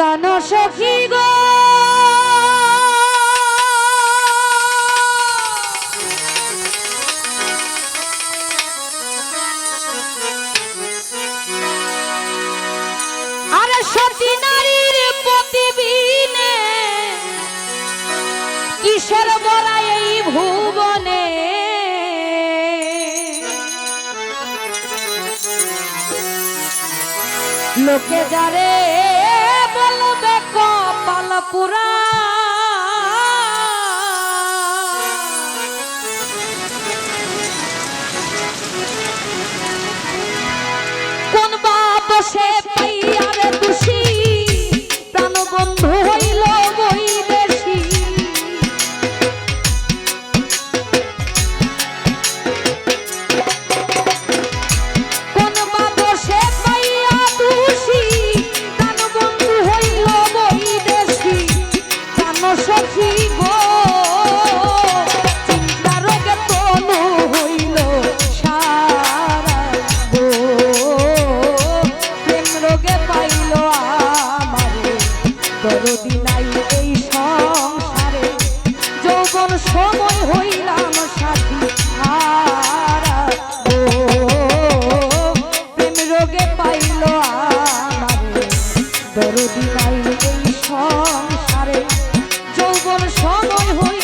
প্রাণ সখী গো। আর সতী নারীর প্রতিবিনে কিশোর বরা এই ভুবনে। লোকে যারে পুরা এই সংসারে যৌবন সময় হই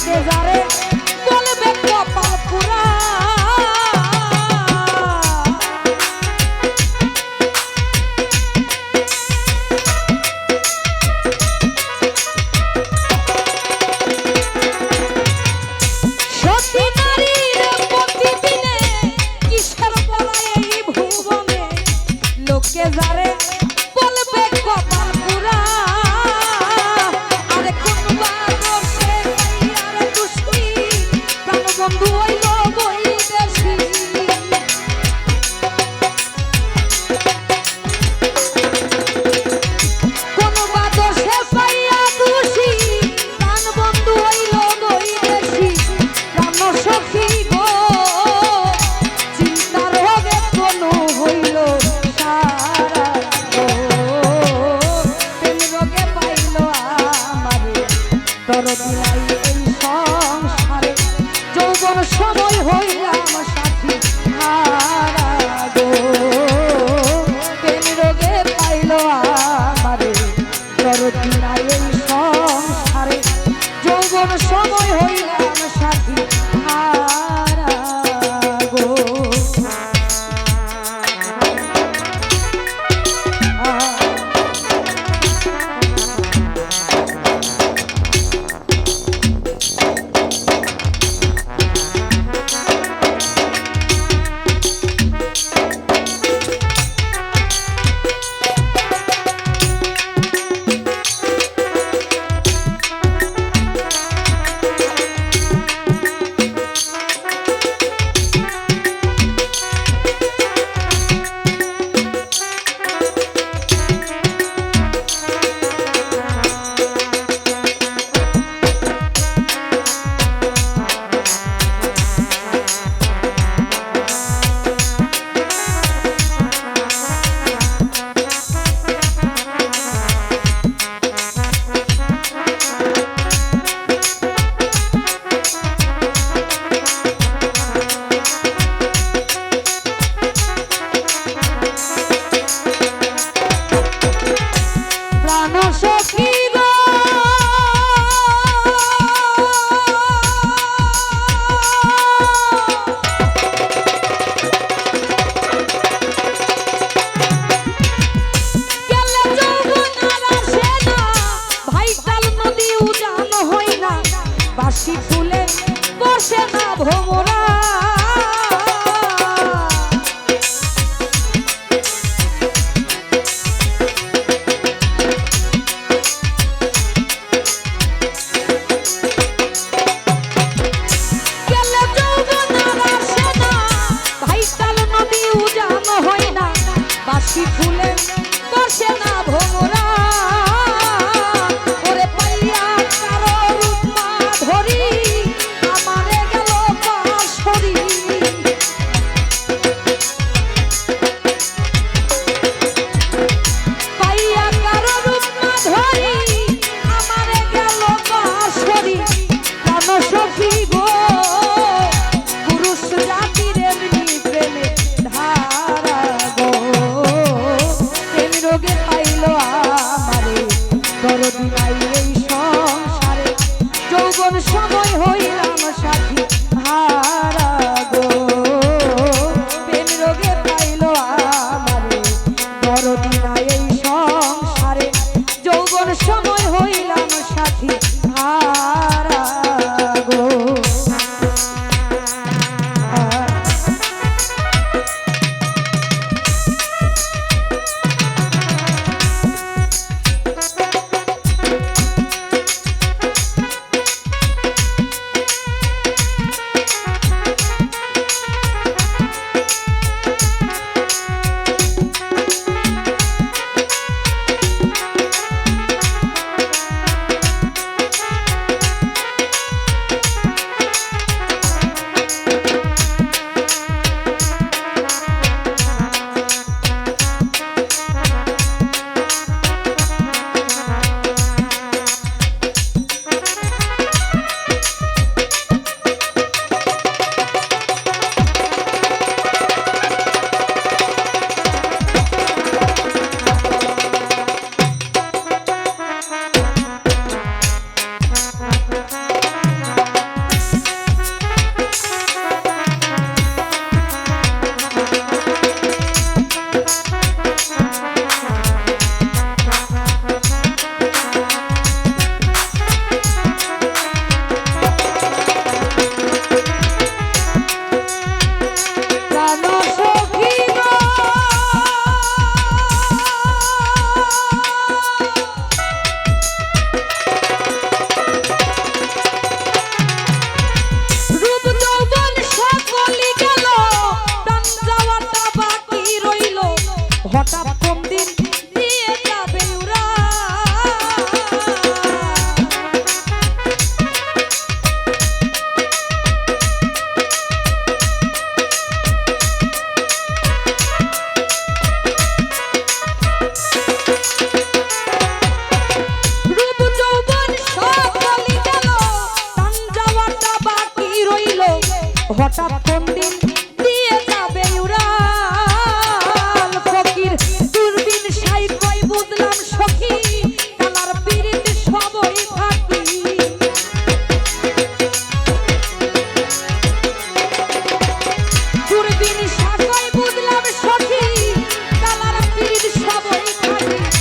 谢谢。সংসারে যৌবন সময় হইলাম বাঁশি ফুলে বসে না যৌবন সময়